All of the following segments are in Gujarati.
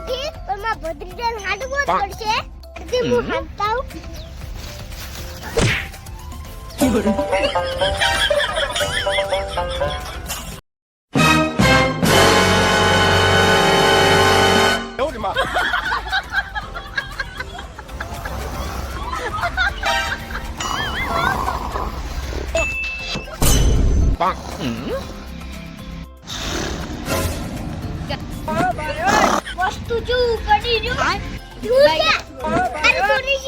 મારા ભત્રીજાને હાડવો જ પડશે. એટલે હું હાંડતા આવું. વસ્તુ જો પડી જો. તું જેવું અરે છોડી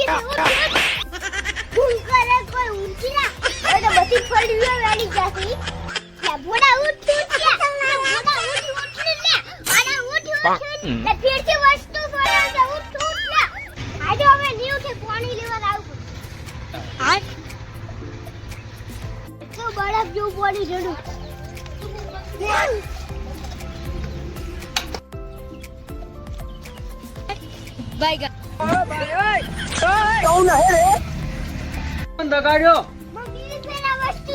ગઈ ગા. ના. દગાડ્યો પેલા વસ્તુ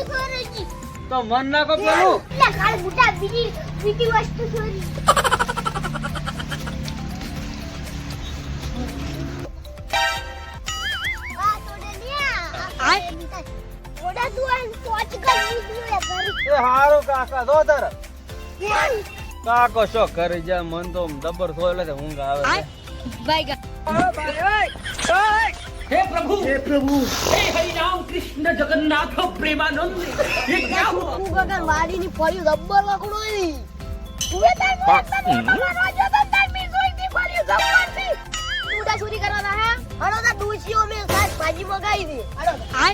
તો મન પેલું. કાલ બુટા બીજી બીજી વસ્તુ હારું કાકા દો કાકો શો કરી જાય મન તો દબર થયો એટલે ઊંઘ આવે. હે પ્રભુ. હે પ્રભુ. હે હરિરામ કૃષ્ણ જગન્નાથ પ્રેમાનંદ. એ ક્યાં હુઆ ગગન વાડી ની પરી રબર લકડો ની તુએ તાર મારવા જો તો તાર મી જોઈ દી પરી રબરથી તુડા ચોરી કરવાના હે? હણો તા દૂસીઓ મે સાત ભાજી મગાઈ દી હણો આ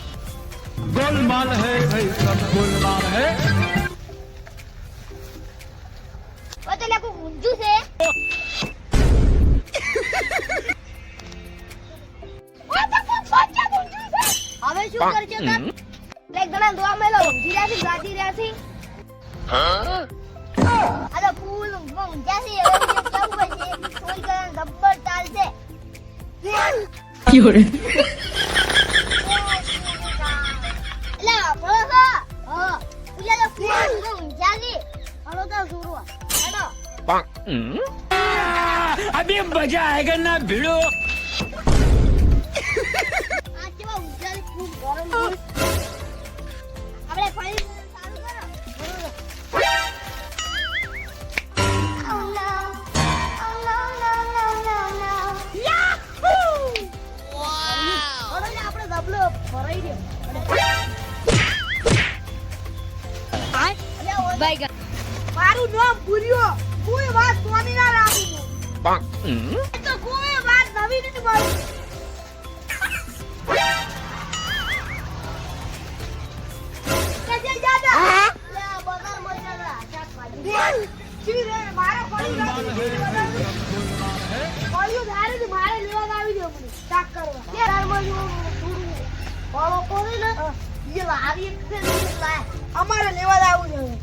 ગોલમાલ હે ભાઈ સબ ગોલમાલ હે. ઓ તો લાગુ ગુંજુ છે. કરજો તો લાઈક ઘણા દોવા રહ્યા છે જાગી ફૂલ ઊંઘમાં ઊંઘ્યા છે ફૂલ કરન મજા આયેગા ના ભીડો. આપણે ફરી ચાલુ કરો. આપણે ડબલો ભરાઈ. મારું નામ ભૂલ્યો કોઈ વાત કોની ના રાખું લાવી ને અમારે લેવા આવું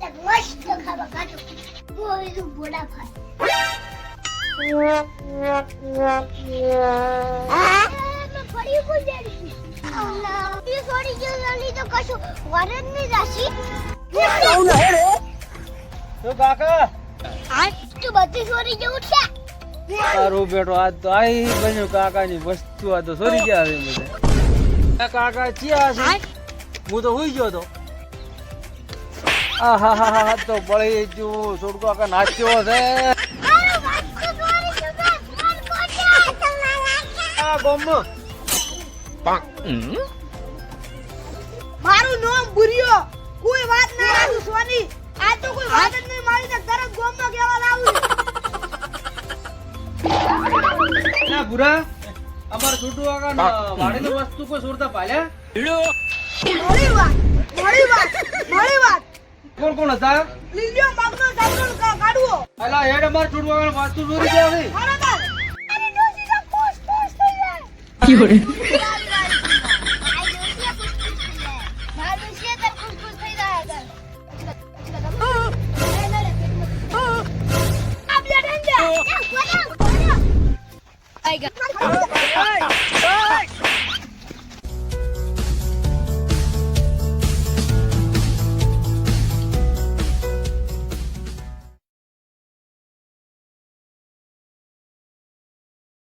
છે મસ્ત ખાવા કાઢો. બોલું બોડા ભાઈ આ ગયો નહીં તો કાકા? બધી છોડી જવું છે. તારું બેટો આજ તો આઈ બન્યું કાકાની વસ્તુ આ તો સોરી ગયા છે મને. કાકા ચિયા છે? હું તો હુઈ ગયો તો. આ હા હા હા તો બળી ગયું. છોડ કાકા નાચ્યો છે. મારો નામ બુરિયો કોઈ વાત ના રાખું સોની. આ તો કોઈ વાત જ નહીં. મારી ને તરત ગોમમાં બુરા અમાર છોટુ કાકા વાડીની વસ્તુ કોઈ સુરતા પાલ્યા भिड़ो વાત મળી વાત મળી વાત. કોણ કોણ હતા? પેલા મગનો સાંભળો કાઢવો. અલા હેડ અમાર છોટુ કાકા વસ્તુ ચોરી ગયા અરે ડોસી થઈ જાય.